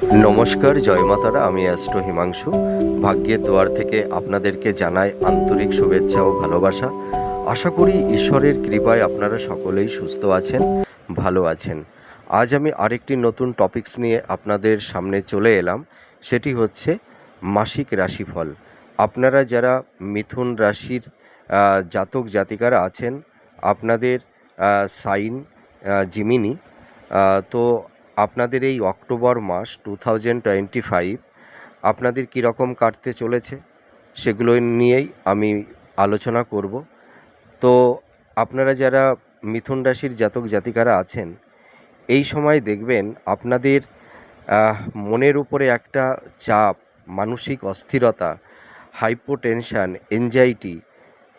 নমস্কার, জয় মাতারা, আমি অ্যাস্ট্রো হিমাংশু। ভাগ্যের দুয়ার থেকে আপনাদেরকে জানাই আন্তরিক শুভেচ্ছা ও ভালোবাসা। আশা করি ঈশ্বরের কৃপায় আপনারা সকলেই সুস্থ আছেন, ভালো আছেন। আজ আমি আরেকটি নতুন টপিকস নিয়ে আপনাদের সামনে চলে এলাম, সেটি হচ্ছে মাসিক রাশিফল। আপনারা যারা মিথুন রাশির জাতক জাতিকারা আছেন, আপনাদের সাইন জিমিনি তো আপনাদের এই অক্টোবর মাস টু থাউজেন্ড টোয়েন্টি ফাইভ আপনাদের কীরকম কাটতে চলেছে সেগুলো নিয়েই আমি আলোচনা করব। তো আপনারা যারা মিথুন রাশির জাতক জাতিকারা আছেন, এই সময় দেখবেন আপনাদের মনের উপরে একটা চাপ, মানসিক অস্থিরতা হাইপোটেনশান এনজাইটি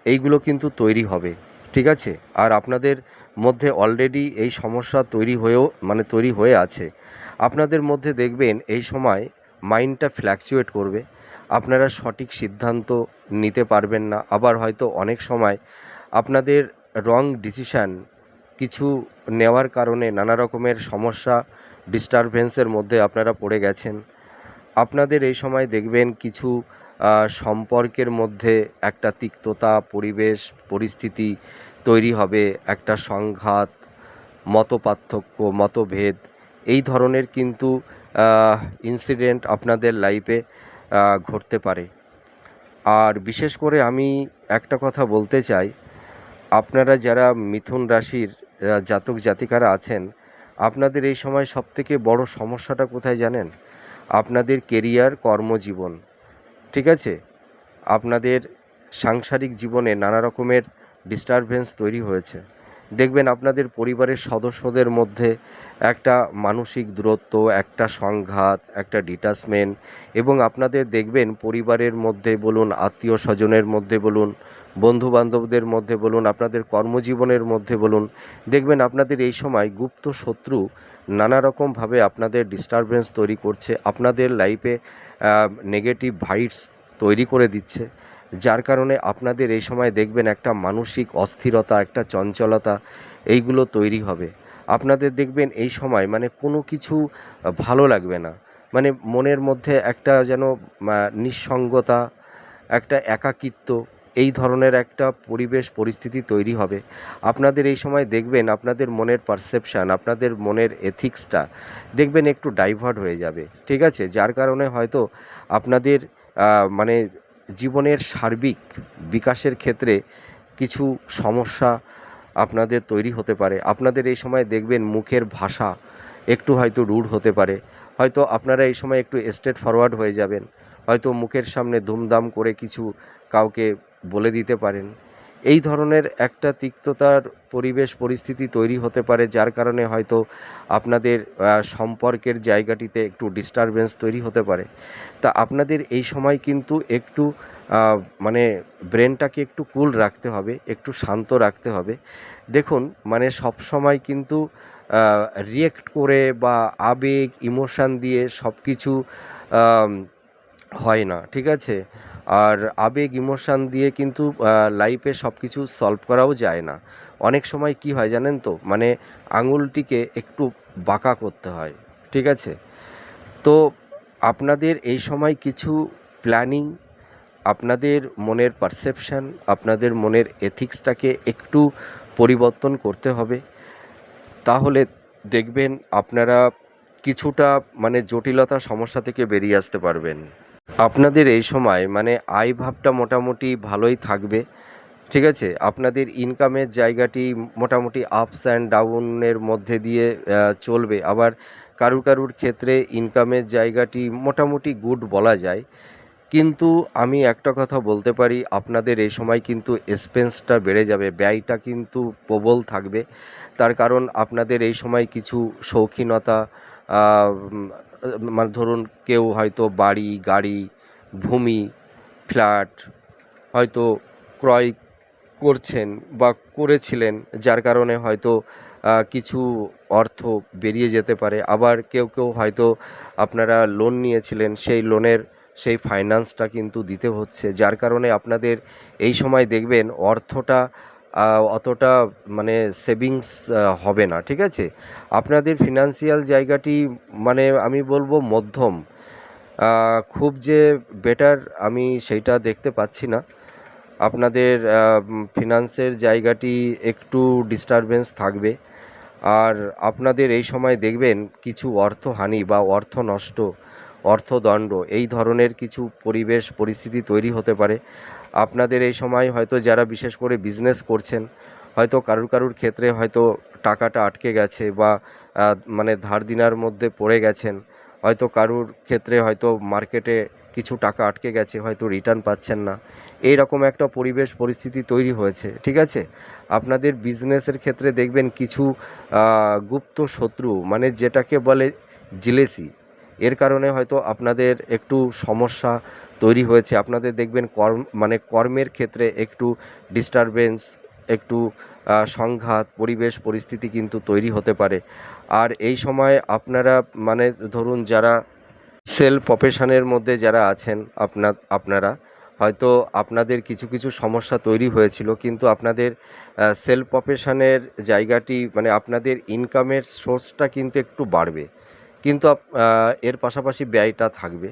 এইগুলো কিন্তু তৈরি হবে। ঠিক আছে? আর আপনাদের মধ্যে অলরেডি এই সমস্যা তৈরি হয়েও মানে তৈরি হয়ে আছে। আপনাদের মধ্যে দেখবেন এই সময় মাইন্ডটা ফ্ল্যাকচুয়েট করবে। আপনারা সঠিক সিদ্ধান্ত নিতে পারবেন না। আবার হয়তো অনেক সময় আপনাদের রং ডিসিশান কিছু নেওয়ার কারণে নানা রকমের সমস্যা ডিস্টারবেন্সের মধ্যে আপনারা পড়ে গেছেন। আপনাদের এই সময় দেখবেন কিছু সম্পর্কের মধ্যে একটা তিক্ততা, পরিবেশ, পরিস্থিতি তৈরি হবে একটা সংঘাত, মতপার্থক্য, মতভেদ। এই ধরনের কিন্তু ইনসিডেন্ট আপনাদের লাইফে ঘটতে পারে। আর বিশেষ করে আমি একটা কথা বলতে চাই, আপনারা যারা মিথুন রাশির জাতক জাতিকারা আছেন, আপনাদের এই সময় সবথেকে বড় সমস্যাটা কোথায় জানেন? আপনাদের কেরিয়ার কর্মজীবন, ঠিক আছে? আপনাদের সাংসারিক জীবনে নানা রকমের ডিস্টারবেন্স তৈরি হয়েছে। দেখবেন আপনাদের পরিবারের সদস্যদের মধ্যে একটা মানসিক দূরত্ব, একটা সংঘাত, একটা ডিটাচমেন্ট এবং আপনাদের দেখবেন পরিবারের মধ্যে বলুন, আত্মীয় স্বজনের মধ্যে বলুন বন্ধু বান্ধবদের মধ্যে বলুন, আপনাদের কর্মজীবনের মধ্যে বলুন, দেখবেন আপনাদের এই সময় গুপ্ত শত্রু নানা রকমভাবে আপনাদের ডিস্টারবেন্স তৈরি করছে, আপনাদের লাইফে নেগেটিভ ভাইটস তৈরি করে দিচ্ছে। যার কারণে আপনাদের এই সময় দেখবেন একটা মানসিক অস্থিরতা, একটা চঞ্চলতা, এইগুলো তৈরি হবে। আপনাদের দেখবেন এই সময় মানে কোনো কিছু ভালো লাগবে না। মানে মনের মধ্যে একটা যেন নিঃসঙ্গতা, একটা একাকিত্ব, এই ধরনের একটা পরিবেশ, পরিস্থিতি তৈরি হবে। আপনাদের এই সময় দেখবেন আপনাদের মনের পারসেপশান, আপনাদের মনের এথিক্সটা দেখবেন একটু ডাইভার্ট হয়ে যাবে। ঠিক আছে? যার কারণে হয়তো আপনাদের মানে জীবনের সার্বিক বিকাশের ক্ষেত্রে কিছু সমস্যা আপনাদের তৈরি হতে পারে। আপনাদের এই সময় দেখবেন মুখের ভাষা একটু হয়তো রূঢ় হতে পারে। হয়তো আপনারা এই সময় একটু স্ট্রেট ফরওয়ার্ড হয়ে যাবেন। হয়তো মুখের সামনে ধুমধাম করে কিছু কাউকে বলে দিতে পারেন। এই ধরনের একটা তিক্ততার পরিবেশ, পরিস্থিতি তৈরি হতে পারে, যার কারণে হয়তো আপনাদের সম্পর্কের জায়গাটিতে একটু ডিস্টারবেন্স তৈরি হতে পারে। তা আপনাদের এই সময় কিন্তু একটু মানে ব্রেনটাকে একটু কুল রাখতে হবে, একটু শান্ত রাখতে হবে। দেখুন মানে সব সময় কিন্তু রিয়েক্ট করে বা আবেগ ইমোশান দিয়ে সব কিছু হয় না, ঠিক আছে? আর আবেগ, ইমোশান দিয়ে কিন্তু লাইফে সব কিছু সলভ করাও যায় না। অনেক সময় কি হয় জানেন তো? মানে আঙুলটিকে একটু বাঁকা করতে হয়, ঠিক আছে? তো আপনাদের এই সময় কিছু প্ল্যানিং আপনাদের মনের পারসেপশান আপনাদের মনের এথিক্সটাকে একটু পরিবর্তন করতে হবে। তাহলে দেখবেন আপনারা কিছুটা মানে জটিলতা সমস্যা থেকে বেরিয়ে আসতে পারবেন। আপনাদের এই সময় মানে আয় ভাবটা মোটামুটি ভালোই থাকবে, ঠিক আছে? আপনাদের ইনকামের জায়গাটি মোটামুটি আপস অ্যান্ড ডাউনের মধ্যে দিয়ে চলবে। আবার কারুর কারুর ক্ষেত্রে ইনকামের জায়গাটি মোটামুটি গুড বলা যায়। কিন্তু আমি একটা কথা বলতে পারি, আপনাদের এই সময় কিন্তু এক্সপেন্সটা বেড়ে যাবে, ব্যয়টা কিন্তু প্রবল থাকবে। তার কারণ আপনাদের এই সময় কিছু শৌখিনতা মানে ধরুন কেউ হয়তো বাড়ি, গাড়ি ভূমি, ফ্ল্যাট হয়তো ক্রয় করছেন বা করেছিলেন, যার কারণে হয়তো কিছু অর্থ বেরিয়ে যেতে পারে। আবার কেউ কেউ হয়তো আপনারা লোন নিয়েছিলেন, সেই লোনের সেই ফাইন্যান্সটা কিন্তু দিতে হচ্ছে। যার কারণে আপনাদের এই সময় দেখবেন অর্থটা অতটা মানে সেভিংস হবে না, ঠিক আছে? আপনাদের ফিনান্সিয়াল জায়গাটি মানে আমি বলব মধ্যম। খুব যে বেটার আমি সেইটা দেখতে পাচ্ছি না। আপনাদের ফিনান্সের জায়গাটি একটু ডিস্টারবেন্স থাকবে। আর আপনাদের এই সময় দেখবেন কিছু অর্থহানি বা অর্থ নষ্ট অর্থদণ্ড এই ধরনের কিছু পরিবেশ, পরিস্থিতি তৈরি হতে পারে। আপনাদের এই সময় হয়তো যারা বিশেষ করে বিজনেস করছেন, হয়তো কারুর কারুর ক্ষেত্রে হয়তো টাকাটা আটকে গেছে বা মানে ধার দিনার মধ্যে পড়ে গেছেন। হয়তো কারুর ক্ষেত্রে হয়তো মার্কেটে কিছু টাকা আটকে গেছে, হয়তো রিটার্ন পাচ্ছেন না। এই রকম একটা পরিবেশ, পরিস্থিতি তৈরি হয়েছে, ঠিক আছে? আপনাদের বিজনেসের ক্ষেত্রে দেখবেন কিছু গুপ্ত শত্রু মানে যেটাকে বলে জিলেসি, এর কারণে হয়তো আপনাদের একটু সমস্যা তৈরি হয়েছে। আপনাদের দেখবেন কর্ম মানে কর্মের ক্ষেত্রে একটু ডিস্টারবেন্স একটু সংঘাত, পরিবেশ, পরিস্থিতি কিন্তু তৈরি হতে পারে। আর এই সময় আপনারা মানে ধরুন যারা সেল প্রফেশনের মধ্যে যারা আছেন আপনার আপনারা, হয়তো আপনাদের কিছু কিছু সমস্যা তৈরি হয়েছিল, কিন্তু আপনাদের সেল প্রফেশনের জায়গাটি মানে আপনাদের ইনকামের সোর্সটা কিন্তু একটু বাড়বে। কিন্তু এর পাশাপাশি ব্যয়টা থাকবে,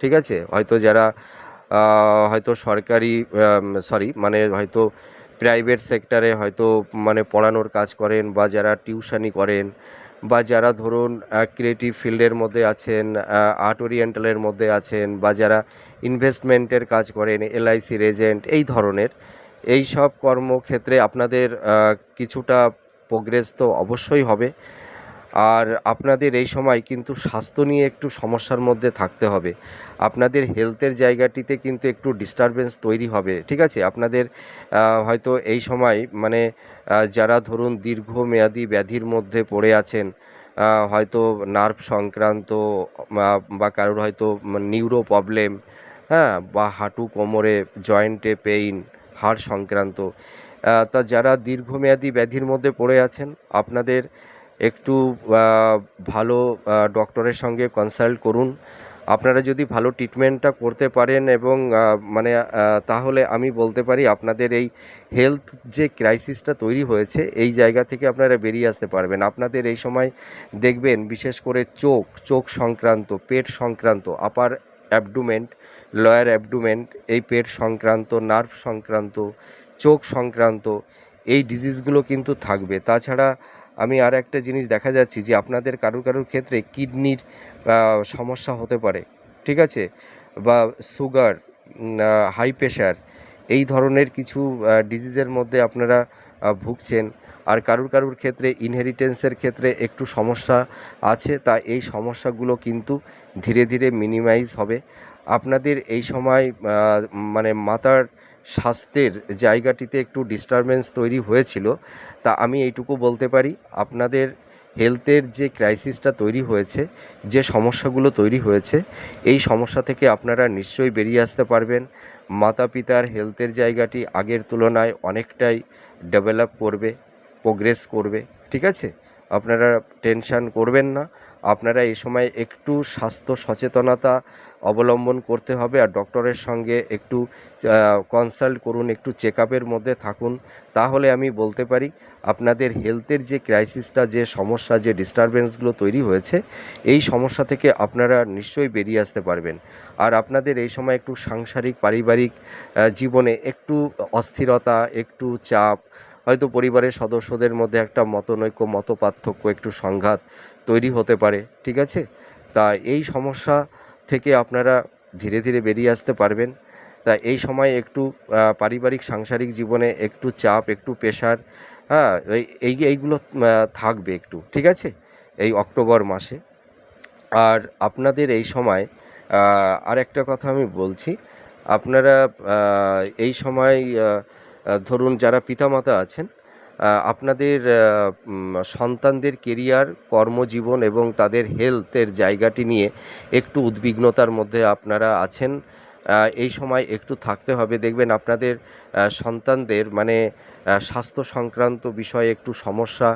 ঠিক আছে? হয়তো যারা হয়তো সরকারি সরি মানে হয়তো প্রাইভেট সেক্টরে হয়তো মানে পড়ানোর কাজ করেন বা যারা টিউশানি করেন বা যারা ধরুন ক্রিয়েটিভ ফিল্ডের মধ্যে আছেন আর্ট ওরিয়েন্টালের মধ্যে আছেন বা যারা ইনভেস্টমেন্টের কাজ করেন এলআইসির এজেন্ট এই ধরনের, এই সব কর্মক্ষেত্রে আপনাদের কিছুটা প্রোগ্রেস তো অবশ্যই হবে। আর আপনাদের এই সময় কিন্তু স্বাস্থ্য নিয়ে একটু সমস্যার মধ্যে থাকতে হবে। আপনাদের হেলথের জায়গাটিতে কিন্তু একটু ডিস্টারবেন্স তৈরি হবে, ঠিক আছে? আপনাদের হয়তো এই সময় মানে যারা ধরুন দীর্ঘমেয়াদী ব্যাধির মধ্যে পড়ে আছেন হয়তো নার্ভ সংক্রান্ত বা কারোর হয়তো নিউরো প্রবলেম হ্যাঁ বা হাঁটু কোমরে জয়েন্টে পেইন হাড় সংক্রান্ত তা যারা দীর্ঘমেয়াদী ব্যাধির মধ্যে পড়ে আছেন, আপনাদের একটু ভালো ডক্টরের সঙ্গে কনসাল্ট করুন। আপনারা যদি ভালো ট্রিটমেন্টটা করতে পারেন এবং মানে তাহলে আমি বলতে পারি আপনাদের এই হেলথ যে ক্রাইসিসটা তৈরি হয়েছে, এই জায়গা থেকে আপনারা বেরিয়ে আসতে পারবেন। আপনাদের এই সময় দেখবেন, বিশেষ করে চোখ চোখ সংক্রান্ত, পেট সংক্রান্ত আপার অ্যাবডুমেন্ট লয়ার অ্যাবডুমেন্ট এই পেট সংক্রান্ত নার্ভ সংক্রান্ত, চোখ সংক্রান্ত, এই ডিজিজগুলো কিন্তু থাকবে। তাছাড়া আমি আর একটা জিনিস দেখা যাচ্ছি যে আপনাদের কারুর কারুর ক্ষেত্রে কিডনির সমস্যা হতে পারে, ঠিক আছে? বা সুগার হাই প্রেশার এই ধরনের কিছু ডিজিজের মধ্যে আপনারা ভুগছেন। আর কারুর কারুর ক্ষেত্রে ইনহেরিটেন্সের ক্ষেত্রে একটু সমস্যা আছে, তা এই সমস্যাগুলো কিন্তু ধীরে ধীরে মিনিমাইজ হবে। আপনাদের এই সময় মানে মাতার স্বাস্থ্যের জায়গাটিতে একটু ডিস্টারবেন্স তৈরি হয়েছিল, তা আমি এইটুকু বলতে পারি। আপনাদের হেলথের যে ক্রাইসিসটা তৈরি হয়েছে, যে সমস্যাগুলো তৈরি হয়েছে, এই সমস্যা থেকে আপনারা নিশ্চয়ই বেরিয়ে আসতে পারবেন। মাতা পিতার হেলথের জায়গাটি আগের তুলনায় অনেকটাই ডেভেলপ করবে প্রোগ্রেস করবে, ঠিক আছে? আপনারা টেনশন করবেন না। আপনারা এই সময় একটু স্বাস্থ্য সচেতনতা অবলম্বন করতে হবে আর ডক্টরের সঙ্গে একটু কনসাল্ট করুন, একটু চেক আপের মধ্যে থাকুন। তাহলে আমি বলতে পারি, আপনাদের হেলথের যে ক্রাইসিসটা যে সমস্যা, যে ডিস্টারবেন্সগুলো তৈরি হয়েছে, এই সমস্যা থেকে আপনারা নিশ্চয়ই বেরিয়ে আসতে পারবেন। আর আপনাদের এই সময় একটু সাংসারিক, পারিবারিক জীবনে একটু অস্থিরতা, একটু চাপ, হয়তো পরিবারের সদস্যদের মধ্যে একটা মতনৈক্য মত পার্থক্য একটু সংঘাত তৈরি হতে পারে, ঠিক আছে? তা এই সমস্যা থেকে আপনারা ধীরে ধীরে বেরিয়ে আসতে পারবেন। তা এই সময় একটু পারিবারিক, সাংসারিক জীবনে একটু চাপ, একটু প্রেশার হ্যাঁ এই- এই, এইগুলো থাকবে একটু, ঠিক আছে? এই অক্টোবর মাসে। আর আপনাদের এই সময় আর একটা কথা আমি বলছি, আপনারা এই সময় ধরুন যারা পিতামাতা আছেন আপনাদের সন্তানদের কেরিয়ার, কর্মজীবন এবং তাদের হেলথের জায়গাটি নিয়ে একটু উদ্বিগ্নতার মধ্যে আপনারা আছেন। এই সময় একটু থাকতে হবে। দেখবেন আপনাদের সন্তানদের মানে স্বাস্থ্য সংক্রান্ত বিষয়ে একটু সমস্যা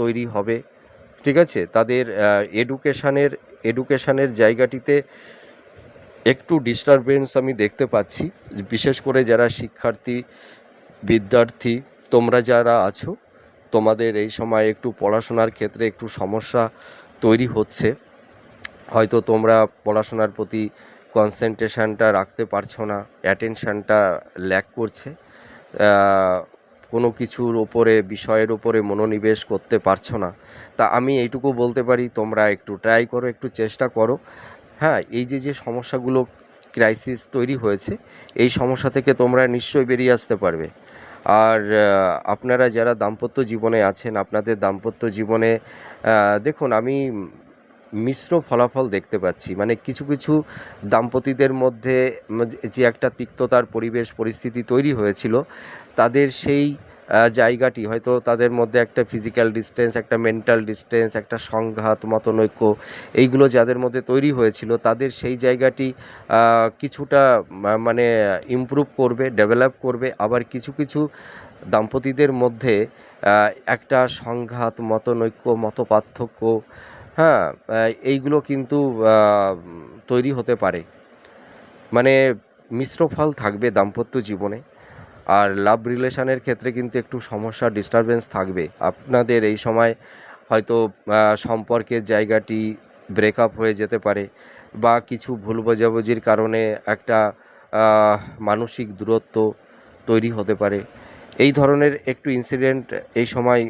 তৈরি হবে। ঠিক আছে? তাদের এডুকেশানের এডুকেশানের জায়গাটিতে একটু ডিস্টারবেন্স আমি দেখতে পাচ্ছি। বিশেষ করে যারা শিক্ষার্থী, বিদ্যার্থী তোমরা যারা আছো, তোমাদের এই সময় একটু পড়াশোনার ক্ষেত্রে একটু সমস্যা তৈরি হচ্ছে। হয়তো তোমরা পড়াশোনার প্রতি কনসেন্ট্রেশনটা রাখতে পারছ না অ্যাটেনশানটা ল্যাক করছে। কোনো কিছুর ওপরে, বিষয়ের ওপরে মনোনিবেশ করতে পারছ না। তা আমি এইটুকু বলতে পারি, তোমরা একটু ট্রাই করো, একটু চেষ্টা করো। হ্যাঁ এই যে যে সমস্যাগুলো ক্রাইসিস তৈরি হয়েছে, এই সমস্যা থেকে তোমরা নিশ্চয়ই বেরিয়ে আসতে পারবে। আর আপনারা যারা দাম্পত্য জীবনে আছেন, আপনাদের দাম্পত্য জীবনে দেখুন, আমি মিশ্র ফলাফল দেখতে পাচ্ছি। মানে কিছু কিছু দাম্পতিদের মধ্যে যে একটা তিক্ততার পরিবেশ, পরিস্থিতি তৈরি হয়েছিল, তাদের সেই জায়গাটি। হয়তো তাদের মধ্যে একটা ফিজিক্যাল ডিস্টেন্স একটা মেন্টাল ডিস্টেন্স একটা সংঘাত, মতনৈক্য, এইগুলো যাদের মধ্যে তৈরি হয়েছিল, তাদের সেই জায়গাটি কিছুটা মানে ইমপ্রুভ করবে ডেভেলপ করবে। আবার কিছু কিছু দাম্পতিদের মধ্যে একটা সংঘাত, মতনৈক্য মত পার্থক্য হ্যাঁ এইগুলো কিন্তু তৈরি হতে পারে। মানে মিশ্র ফল থাকবে দাম্পত্য জীবনে। আর লাভ রিলেশনের ক্ষেত্রে কিন্তু একটু সমস্যা ডিস্টারবেন্স থাকবে। আপনাদের এই সময় হয়তো সম্পর্কের জায়গাটি ব্রেকআপ হয়ে যেতে পারে বা কিছু ভুল বোঝাবুঝির কারণে একটা মানসিক দূরত্ব তৈরি হতে পারে। এই ধরনের একটু ইনসিডেন্ট এই সময়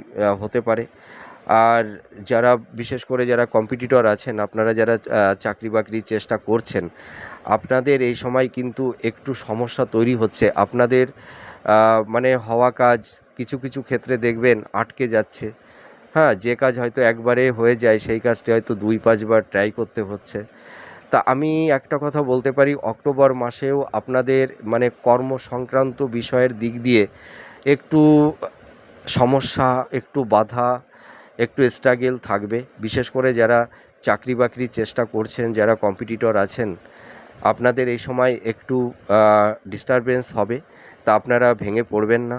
হতে পারে। আর যারা, বিশেষ করে যারা কম্পিটিটর আছেন, আপনারা যারা চাকরি বাকরির চেষ্টা করছেন, আপনাদের এই সময় কিন্তু একটু সমস্যা তৈরি হচ্ছে। আপনাদের মানে হওয়া কাজ কিছু কিছু ক্ষেত্রে দেখবেন আটকে যাচ্ছে। হ্যাঁ যে কাজ হয়তো একবারে হয়ে যায়, সেই কাজটি হয়তো দুই, পাঁচবার ট্রাই করতে হচ্ছে। তা আমি একটা কথা বলতে পারি, অক্টোবর মাসেও আপনাদের মানে কর্ম সংক্রান্ত বিষয়ের দিক দিয়ে একটু সমস্যা, একটু বাধা, একটু স্ট্রাগেল থাকবে। বিশেষ করে যারা চাকরি বাকরির চেষ্টা করছেন, যারা কম্পিটিটর আছেন, আপনাদের এই সময় একটু ডিস্টারবেন্স হবে। তা আপনারা ভেঙে পড়বেন না।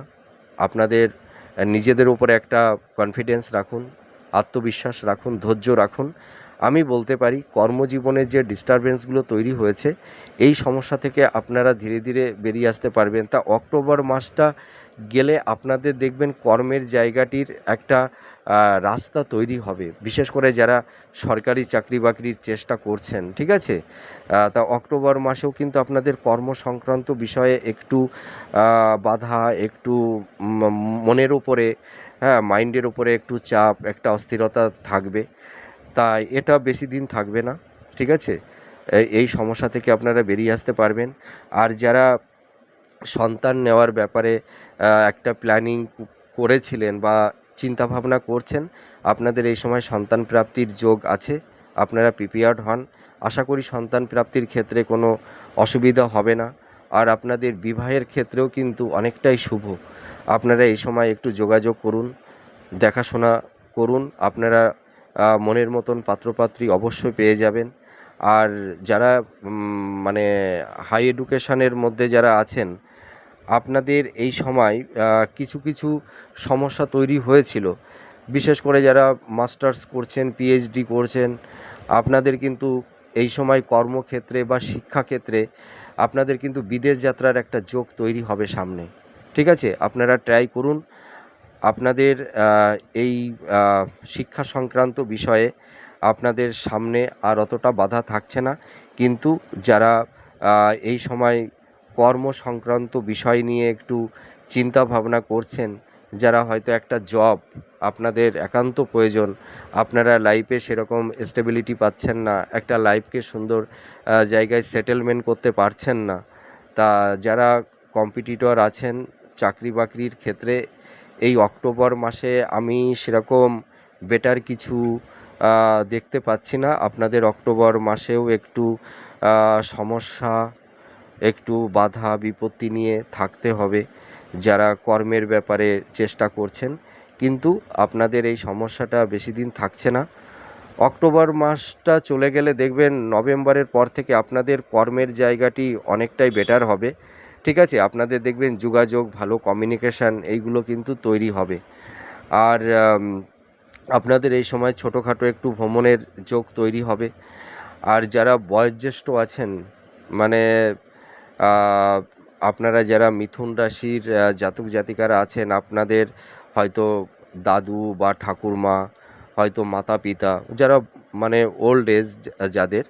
আপনাদের নিজেদের উপরে একটা কনফিডেন্স রাখুন, আত্মবিশ্বাস রাখুন, ধৈর্য রাখুন। আমি বলতে পারি, কর্মজীবনে যে ডিস্টারবেন্সগুলো তৈরি হয়েছে, এই সমস্যা থেকে আপনারা ধীরে ধীরে বেরিয়ে আসতে পারবেন। তা অক্টোবর মাসটা গেলে আপনাদের দেখবেন কর্মের জায়গাটির একটা রাস্তা তৈরি হবে। বিশেষ করে যারা সরকারি চাকরি বাকরির চেষ্টা করছেন, ঠিক আছে? তা অক্টোবর মাসেও কিন্তু আপনাদের কর্ম সংক্রান্ত বিষয়ে একটু বাধা, একটু মনের উপরে হ্যাঁ মাইন্ডের উপরে একটু চাপ, একটা অস্থিরতা থাকবে। তাই এটা বেশি দিন থাকবে না, ঠিক আছে? এই- সমস্যা থেকে আপনারা বেরিয়ে আসতে পারবেন। আর যারা সন্তান নেওয়ার ব্যাপারে একটা প্ল্যানিং করেছিলেন বা চিন্তা ভাবনা করছেন। আপনাদের এই সময় সন্তান প্রাপ্তির যোগ আছে। আপনারা প্রিপেয়ার্ড হন। আশা করি সন্তান প্রাপ্তির ক্ষেত্রে কোনো অসুবিধা হবে না। আর আপনাদের বিবাহের ক্ষেত্রেও কিন্তু অনেকটাই শুভ। আপনারা এই সময় একটু যোগাযোগ করুন, দেখাশোনা করুন। আপনারা মনের মতন পাত্রপাত্রী অবশ্যই পেয়ে যাবেন। আর যারা মানে হাই এডুকেশনের মধ্যে যারা আছেন আপনাদের এই সময় কিছু কিছু সমস্যা তৈরি হয়েছিল। বিশেষ করে যারা মাস্টার্স করছেন পিএইচডি করছেন, আপনাদের কিন্তু এই সময় কর্মক্ষেত্রে বা শিক্ষাক্ষেত্রে আপনাদের কিন্তু বিদেশ যাত্রার একটা যোগ তৈরি হবে সামনে। ঠিক আছে? আপনারা ট্রাই করুন। আপনাদের এই শিক্ষা সংক্রান্ত বিষয়ে আপনাদের সামনে আর অতটা বাধা থাকছে না। কিন্তু যারা এই সময় কর্ম সংক্রান্ত বিষয় নিয়ে একটু চিন্তা ভাবনা করছেন, যারা হয়তো একটা জব আপনাদের একান্ত প্রয়োজন, আপনারা লাইফে সেরকম স্টেবিলিটি পাচ্ছেন না, একটা লাইফকে সুন্দর জায়গায় সেটেলমেন্ট করতে পারছেন না, তা যারা কম্পিটিটর আছেন চাকরি বাকরির ক্ষেত্রে, এই অক্টোবর মাসে আমি সেরকম বেটার কিছু দেখতে পাচ্ছি না, আপনাদের অক্টোবর মাসেও একটু সমস্যা একটু বাধা বিপত্তি নিয়ে থাকতে হবে যারা কর্মের ব্যাপারে চেষ্টা করছেন। কিন্তু আপনাদের এই সমস্যাটা বেশি দিন থাকছে না। অক্টোবর মাসটা চলে গেলে দেখবেন নভেম্বরের পর থেকে আপনাদের কর্মের জায়গাটি অনেকটাই বেটার হবে। ঠিক আছে, আপনাদের দেখবেন যোগাযোগ, ভালো কমিউনিকেশান এইগুলো কিন্তু তৈরি হবে। আর আপনাদের এই সময় ছোটোখাটো একটু ভ্রমণের যোগ তৈরি হবে। আর যারা বয়োজ্যেষ্ঠ আছেন মানে আপনারা যারা মিথুন রাশির জাতক জাতিকারা আছেন, আপনাদের হয়তো দাদু বা ঠাকুরমা, হয়তো মাতা পিতা, যারা মানে ওল্ড এজ যাদের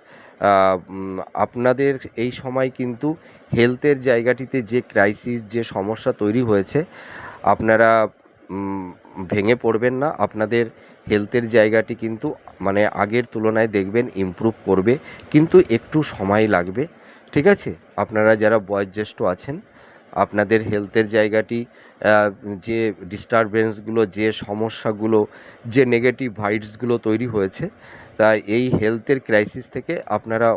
আপনাদের এই সময় কিন্তু হেলথের জায়গাটিতে যে ক্রাইসিস যে সমস্যা তৈরি হয়েছে, আপনারা ভেঙে পড়বেন না। আপনাদের হেলথের জায়গাটি কিন্তু মানে আগের তুলনায় দেখবেন ইমপ্রুভ করবে, কিন্তু একটু সময় লাগবে। ঠিক আছে? আপনারা যারা বয়োজ্যেষ্ঠ আছেন, আপনাদের হেলথের জায়গাটি যে ডিস্টারবেন্সগুলো যে সমস্যাগুলো, যে নেগেটিভ ভাইবসগুলো তৈরি হয়েছে তাই এই হেলথের ক্রাইসিস থেকে আপনারা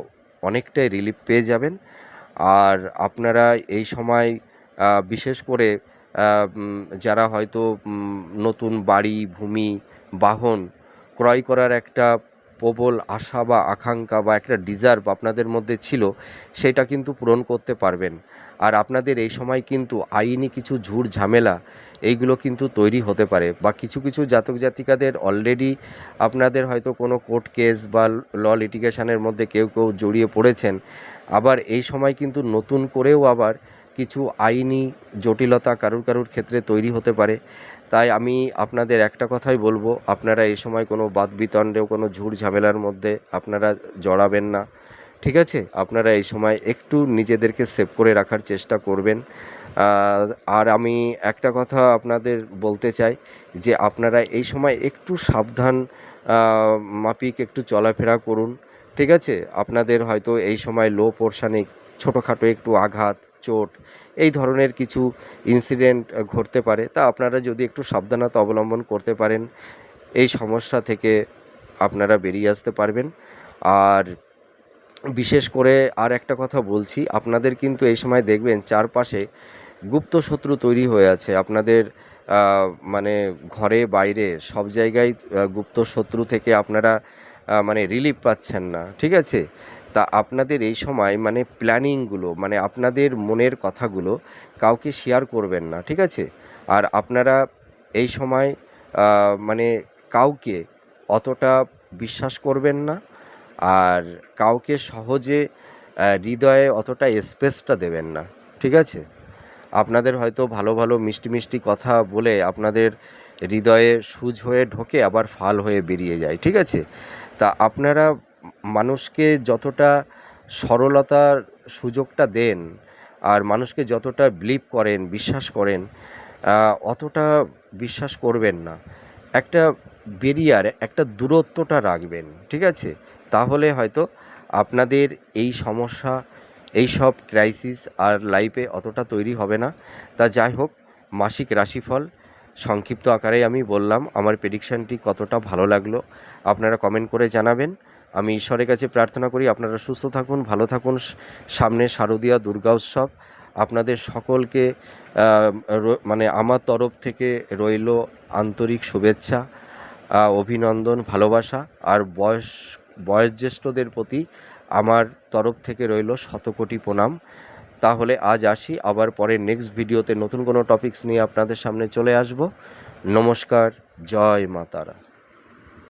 অনেকটাই রিলিফ পেয়ে যাবেন। আর আপনারা এই সময় বিশেষ করে যারা হয়তো নতুন বাড়ি, ভূমি, বাহন ক্রয় করার একটা প্রবল আশা বা আকাঙ্ক্ষা বা একটা ডিজার্ভ আপনাদের মধ্যে ছিল, সেটা কিন্তু পূরণ করতে পারবেন। আর আপনাদের এই সময় কিন্তু আইনি কিছু ঝুট ঝামেলা, এইগুলো কিন্তু তৈরি হতে পারে বা কিছু কিছু জাতক জাতিকাদের অলরেডি আপনাদের হয়তো কোনো কোর্ট কেস বা ল লিটিগেশনের মধ্যে কেউ কেউ জড়িয়ে পড়েছেন। আবার এই সময় কিন্তু নতুন করেও আবার কিছু আইনি জটিলতা কারুর কারুর ক্ষেত্রে তৈরি হতে পারে। তাই আমি আপনাদের একটা কথাই বলব, আপনারা এই সময় কোনো বাদ বিতণ্ডেও কোনো ঝুট ঝামেলার মধ্যে আপনারা জড়াবেন না, ঠিক আছে? আপনারা এই সময় একটু নিজেদেরকে সেভ করে রাখার চেষ্টা করবেন। আর আমি একটা কথা আপনাদের বলতে চাই যে আপনারা এই সময় একটু সাবধান মাপিক, একটু চলাফেরা করুন, ঠিক আছে? আপনাদের হয়তো এই সময় লো পোর্শানে ছোটোখাটো একটু আঘাত চোট, এই ধরনের কিছু ইনসিডেন্ট ঘটতে পারে। তা আপনারা যদি একটু সাবধানতা অবলম্বন করতে পারেন, এই সমস্যা থেকে আপনারা বেরিয়ে আসতে পারবেন। আর বিশেষ করে আর একটা কথা বলছি, আপনাদের কিন্তু এই সময় দেখবেন চারপাশে গুপ্ত শত্রু তৈরি হয়ে আছে। আপনাদের মানে ঘরে, বাইরে সব জায়গায় গুপ্ত শত্রু থেকে আপনারা মানে রিলিফ পাচ্ছেন না, ঠিক আছে? তা আপনাদের এই সময় মানে প্ল্যানিংগুলো মানে আপনাদের মনের কথাগুলো কাউকে শেয়ার করবেন না, ঠিক আছে? আর আপনারা এই সময় মানে কাউকে অতটা বিশ্বাস করবেন না, আর কাউকে সহজে হৃদয়ে অতটা স্পেসটা দেবেন না, ঠিক আছে? আপনাদের হয়তো ভালো ভালো মিষ্টি মিষ্টি কথা বলে আপনাদের হৃদয়ে সুজ হয়ে ঢোকে, আবার ফাল হয়ে বেরিয়ে যায়, ঠিক আছে? তা আপনারা মানুষকে যতটা সরলতার সুযোগটা দেন আর মানুষকে যতটা বিলিভ করেন, বিশ্বাস করেন অতটা বিশ্বাস করবেন না। একটা বেরিয়ার একটা দূরত্বটা রাখবেন, ঠিক আছে? তাহলে হয়তো আপনাদের এই সমস্যা, এই সব ক্রাইসিস আর লাইফে অতটা তৈরি হবে না। তা যাই হোক, মাসিক রাশিফল সংক্ষিপ্ত আকারে আমি বললাম। আমার প্রেডিকশানটি কতটা ভালো লাগল, আপনারা কমেন্ট করে জানাবেন। আমি ঈশ্বরের কাছে প্রার্থনা করি আপনারা সুস্থ থাকুন, ভালো থাকুন। সামনে শারদীয়া দুর্গা উৎসব। আপনাদের সকলকে মানে আমার তরফ থেকে রইল আন্তরিক শুভেচ্ছা অভিনন্দন, ভালোবাসা। আর বয়স, বয়োজ্যেষ্ঠদের প্রতি আমার তরফ থেকে রইল শতকোটি প্রণাম। তাহলে আজ আসি, আবার পরে নেক্সট ভিডিওতে নতুন কোনো টপিকস নিয়ে আপনাদের সামনে চলে আসব। নমস্কার, জয় মাতারা।